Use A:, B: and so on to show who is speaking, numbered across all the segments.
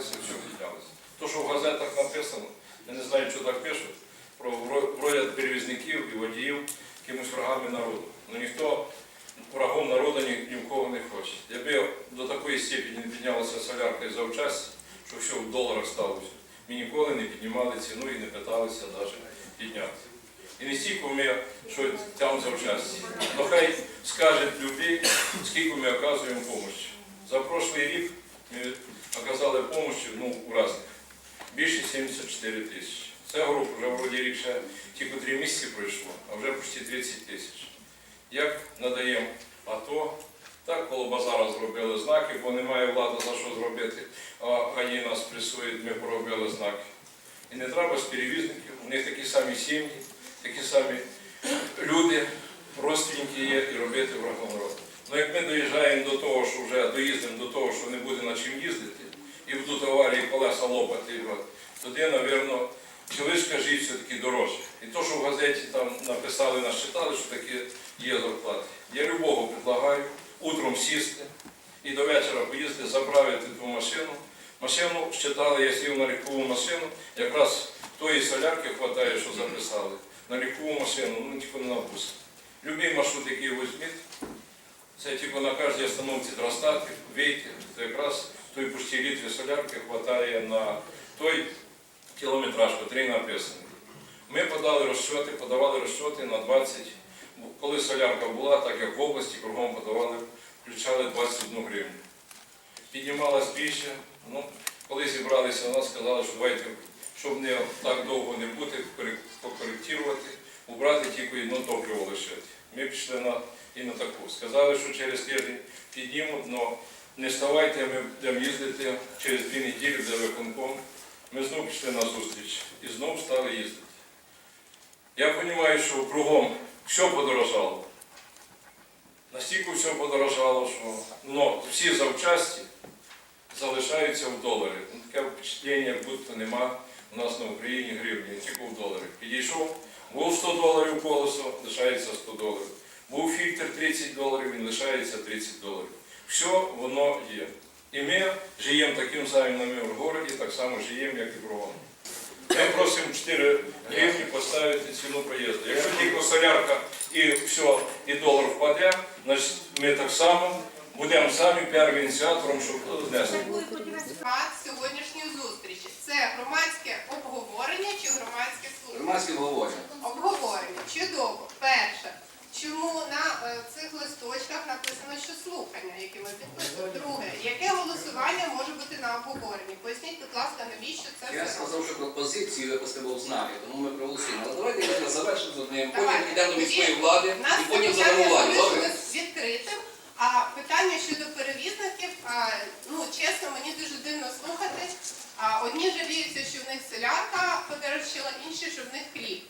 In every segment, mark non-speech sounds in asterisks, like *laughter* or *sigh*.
A: піднялися, все піднялося. То, що в газетах написано, я не знаю, що так пишуть, про вро- перевізників і водіїв якимось врагами народу. Ну ніхто врагом народу ні, ні в кого не хоче. Якби до такої степені не піднялася солярка і завчасті, що все в доларах сталося, ми ніколи не піднімали ціну і не питалися навіть підняти. І не стільки ми, що там завчасті. Но хай скаже любий, скільки ми оказуємо допомогу. За прошлий рік оказали допомогу ну, у разних. Більше 74 тисячі. Це груп вже вроді рік ще тільки три місяці пройшло, а вже почти 30 тисяч. Як надаємо АТО, так коло базара зробили знаки, бо немає влади за що зробити, а гаї нас пресують, ми поробили знаки. І не треба з перевізників, у них такі самі сім'ї, такі самі люди, родственники є і робити врагом народу. Ну як ми доїжджаємо до того, що вже доїздимо до того, що не буде на чим їздити, і будуть аварії колеса лопати, от, тоді, напевно, чоловічка життя все-таки дорожче. І то, що в газеті там написали, нас читали, що таке є зарплати. Я любого предлагаю утром сісти і до вечора поїздити, заправити ту машину. Машину считали, я сів на легкову машину, якраз тої солярки вистачає, що записали. На легкову машину, ну тільки не на бус. Любий маршрут, який візьміть, це тільки на кожній остановці дростати, вийти, це якраз той почти літри солярки вистачає на той кілометраж, який написаний. Ми подали розчоти, подавали розчоти на 20, коли солярка була, так як в області, кругом подавали, включали 21 гривню. Піднімалась більше, ну, коли зібралися, у нас сказали, що давайте, щоб не так довго не бути, покоректувати, убрати тільки одно топливо лишити. Ми пішли на, і на таку. Сказали, що через тиждень піднімуть, але не ставайте, ми будемо їздити через дві неділі де виконком. Ми знову пішли на зустріч і знову стали їздити. Я розумію, що кругом все подорожало. Настільки все подорожало, що ну, всі завчасті залишаються в доларі. Ну, таке впечатлення, будто нема у нас на Україні гривні, тільки в доларі. Підійшов, був 100 доларів колесо, лишається 100 доларів. Був фільтр 30 доларів, він лишається 30 доларів. Все воно є. І ми живемо таким самим на в місті, так само живемо, як і в кругом. Ми просимо 4 гривні поставити ціну проїзду. Якщо тільки солярка і все, і долар впаде, значить ми так само будемо самі першим ініціатором, щоб знести.
B: Формат сьогоднішньої зустрічі. Це громадське обговорення чи громадське слухання?
C: Громадське обговорення.
B: Обговорення. Чудово. Перше. Чому на е, цих листочках написано, що слухання, які ми підписуємо? Друге, яке голосування може бути на обговоренні? Поясніть, будь ласка, навіщо це
C: Я
B: все?
C: сказав, що пропозицію випустив був знати, тому ми проголосуємо. Але давайте ми завершимо з одним, потім
B: Давайте.
C: йдемо до міської влади і потім загальмувати. Добре?
B: відкритим. А питання щодо перевізників, а, ну чесно, мені дуже дивно слухати. А, одні жаліються, що в них селянка подорожчала, інші, що в них хліб.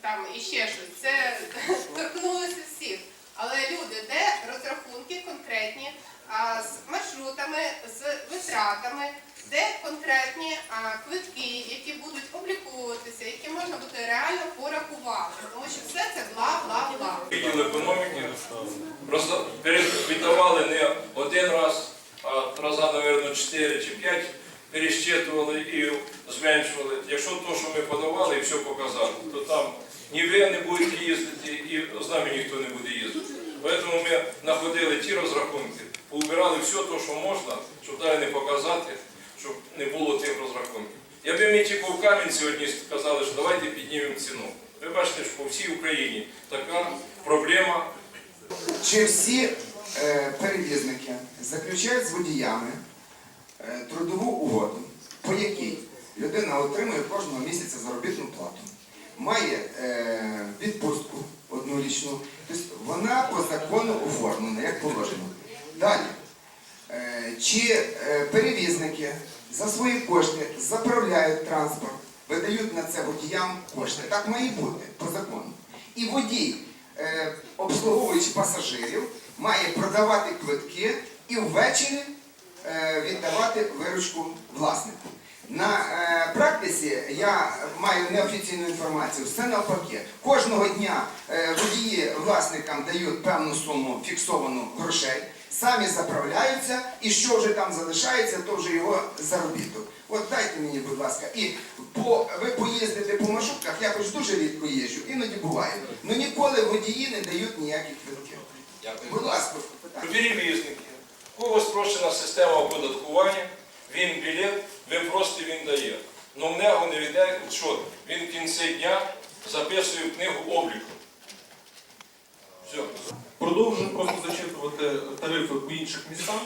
B: Там і ще щось. Це *laughs* торкнулося всіх. Але люди, де розрахунки конкретні а, з маршрутами, з витратами, де конкретні а, квитки, які будуть обліковуватися, які можна буде реально порахувати. Тому що все це бла-бла-бла.
A: Відділ економіки просто перевіддавали не один раз, а раза, мабуть, 4 чи 5 перещитували і зменшували. Якщо то, що ми подавали і все показали, то там ні ви не будете їздити, і з нами ніхто не буде їздити. Тому ми знаходили ті розрахунки, поубирали все те, що можна, щоб далі не показати, щоб не було тих розрахунків. Тільки в Кам'янці одні сказали, що давайте піднімемо ціну. Ви бачите, що по всій Україні така проблема
D: Чи всі е, перевізники заключають з водіями е, трудову угоду, по якій людина отримує кожного місяця заробітну плату, має е, відпустку однорічну, тобто вона по закону оформлена, як положено. Далі, е, чи е, перевізники за свої кошти заправляють транспорт, видають на це водіям кошти. Так має бути по закону. І водій, е, обслуговуючи пасажирів, має продавати квитки і ввечері е, віддавати виручку власнику. На е, практиці я маю неофіційну інформацію, все навпаки. Кожного дня е, водії власникам дають певну суму фіксовану грошей. Самі заправляються, і що вже там залишається, то вже його заробіток. От дайте мені, будь ласка, і по, ви поїздите по маршрутках, я хоч дуже рідко їжджу, іноді буває. Ну ніколи водії не дають ніяких квитків. Будь ласка, питання.
A: Перевізники. У кого спрощена система оподаткування, він білет, ви просто він дає. Ну в нього не віддає, що він в кінці дня записує книгу обліку. Все.
E: Продовжуємо просто зачитувати тарифи по інших містах.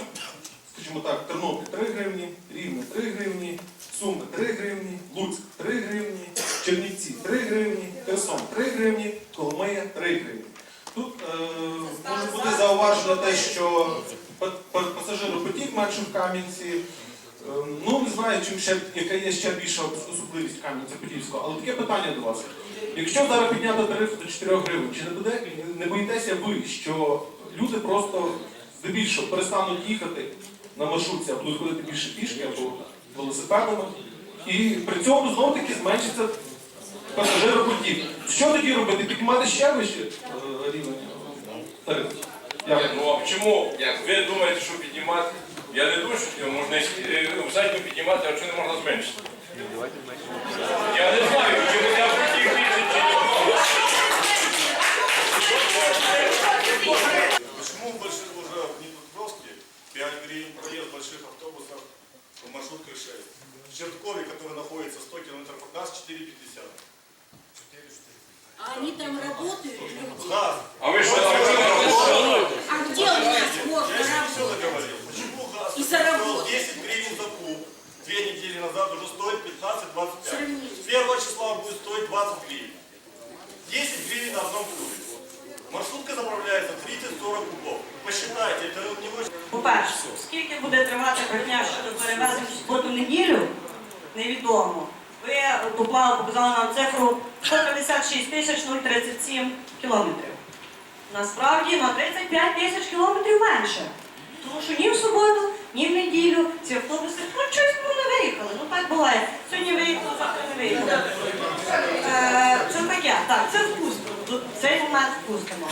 E: Скажімо так, Тернопіль 3 гривні, Рівне 3 гривні, Суми 3 гривні, Луцьк 3 гривні, Чернівці 3 гривні, Херсон 3 гривні, Коломия 3 гривні. Тут е, може бути зауважено те, що па- па- пасажиропотік менше в Кам'янці. Е, Ну, не знаю, чим ще, яка є ще більша особливість Кам'янця-Подільського, але таке питання до вас. Якщо зараз підняти тариф до 4 гривень, чи не буде не боїтеся ви, що люди просто здебільшого перестануть їхати на маршрутці, а будуть ходити більше пішки або велосипедами, і при цьому знов таки зменшиться пасажиропотік. Що тоді робити? Піднімати ще вище е, рівень.
A: Ну а чому ви думаєте, що піднімати? Я не думаю, що його можна е, задню піднімати, а чому не можна зменшити? Я не знаю, чи вони хотів більше, чи ні.
F: Почему в больших уже в Днепропетровске 5 гривен проезд больших автобусов, в маршрутках 6? В Черткове, который находится 100 километров от нас, 4,50.
G: А они там работают? люди?
F: Газ.
A: А ви що там робите?
G: А где у нас можно
F: Я еще не все
G: работать?
F: договорил. Почему газ,
G: И
F: который
G: заработать.
F: стоил 10 гривен за куб, две недели назад уже стоит 15-25.
G: Сравнить.
F: С первого числа будет стоить 20 гривен. 10 гривен на одном кубе. Маршрутка заправляется 30-40 кубов. Посчитайте, это не очень...
H: По-перше, скільки буде тривати брехня щодо перевезень в суботу-неділю, невідомо. Ви попали, показали нам цифру 156 тисяч 037 кілометрів. Насправді на 35 тисяч кілометрів менше. Тому що ні в суботу, ні в неділю ці автобуси ну, щось ну, не виїхали. Ну так буває. Е, це таке, так, це впустимо. Цей момент впустимо.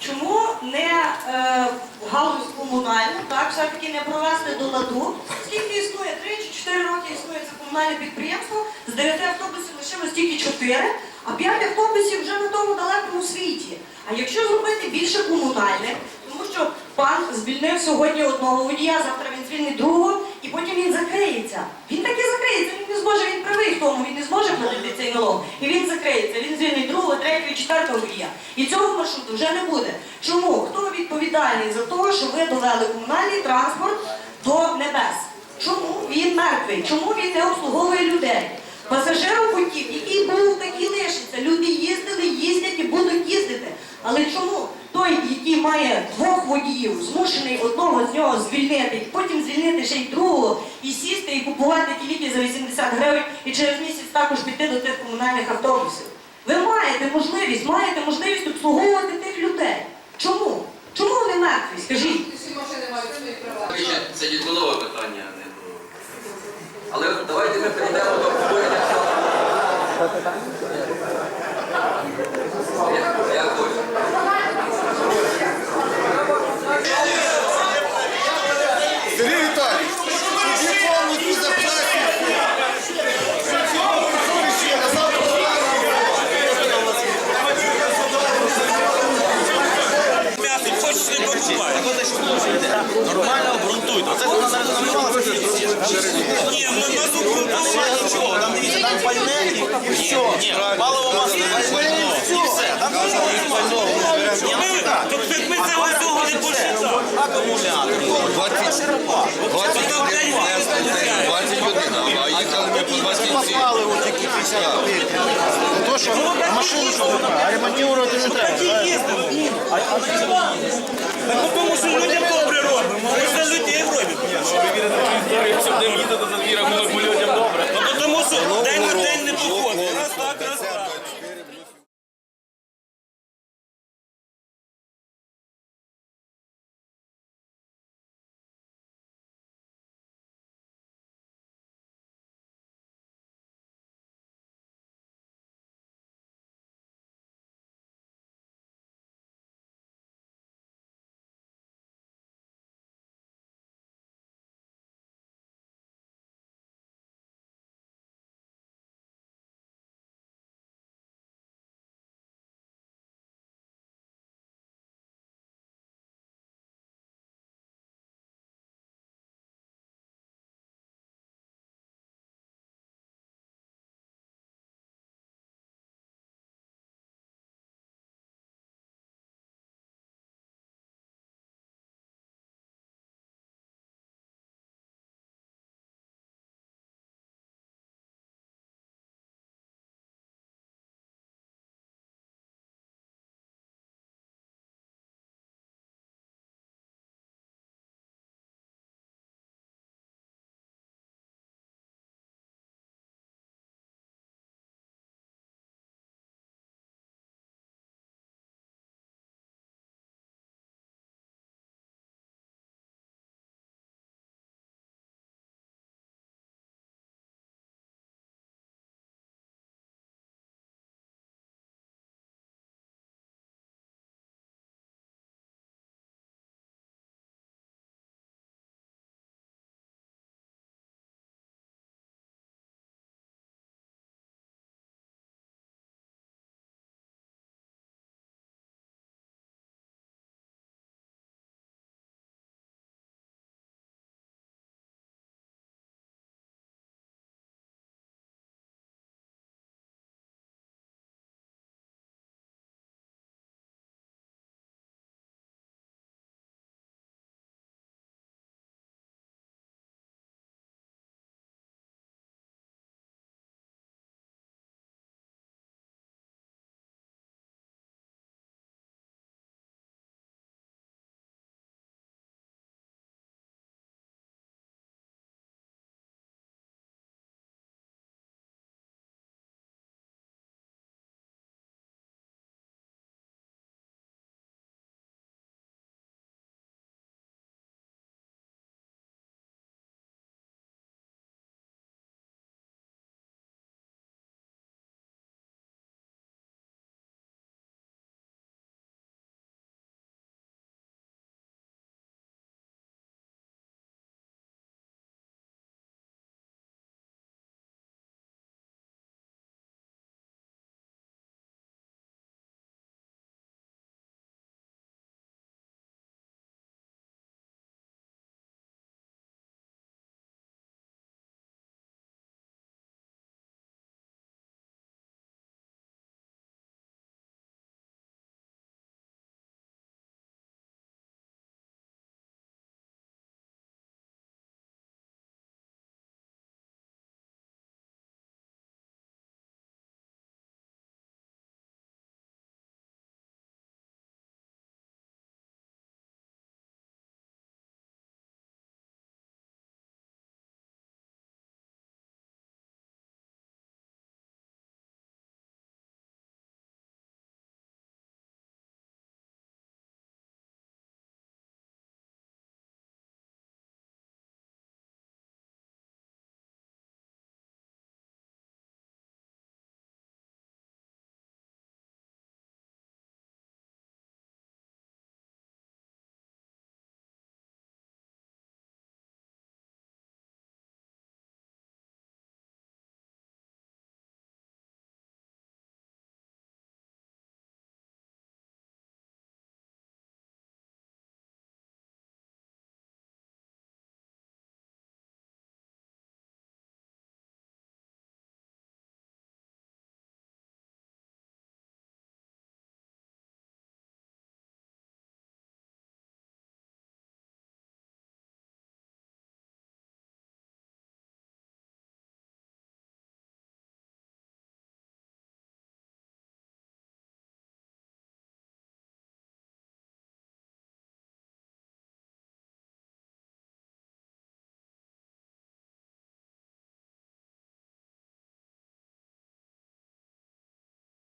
H: Чому не е, галузь комунальну, так, все-таки не провести до ладу? Скільки існує? 3 чи 4 роки існує це комунальне підприємство, з 9 автобусів лишилось тільки 4, а 5 автобусів вже на тому далекому світі. А якщо зробити більше комунальних, тому що пан звільнив сьогодні одного водія, завтра він звільнить другого, і потім він закриється. Він таки закриється, він не зможе, він правий в тому, він не зможе платити цей налог. І він закриється, він звільнить другого, третього, четвертого водія. І цього маршруту вже не буде. Чому? Хто відповідальний за те, що ви довели комунальний транспорт до небес? Чому він мертвий? Чому він не обслуговує людей? Пасажиропотік, який був, такий лишиться. Люди їздили, їздять і будуть їздити. Але чому той, який має двох водіїв, змушений одного з нього звільнити, потім звільнити ще й другого, і сісти і купувати ті ліки за 80 гривень, і через місяць також піти до тих комунальних автобусів? Ви маєте можливість, маєте можливість обслуговувати тих людей. Чому? Чому вони мертві? Скажіть.
C: Це дідминове питання, а не до... Але давайте ми перейдемо до обговорення. Я- Дякую.
I: Сергій Віталійович, тоді повністю запчасті.
J: Хочеш не покупай. Нормально обґрунтуйте. Оце вона зараз намагалася. Ні, ну нас обґрунтувати нічого. Там дивіться, там пальне і все. Ні, паливо масло, і все. Там нічого Тобто ми цього всього не посчитали. Акумулятор.
I: 20, 21 21, а їхали ми по 27.
J: Паливо тільки 50 копійок. То, що машину що а ремонтувати не треба. Так їздимо. Ми купимо, що людям добре робимо. Ми за людей робимо. Якщо будемо їздити за дві рахунок, ми людям добре. Ну, тому що день на день не походить. Раз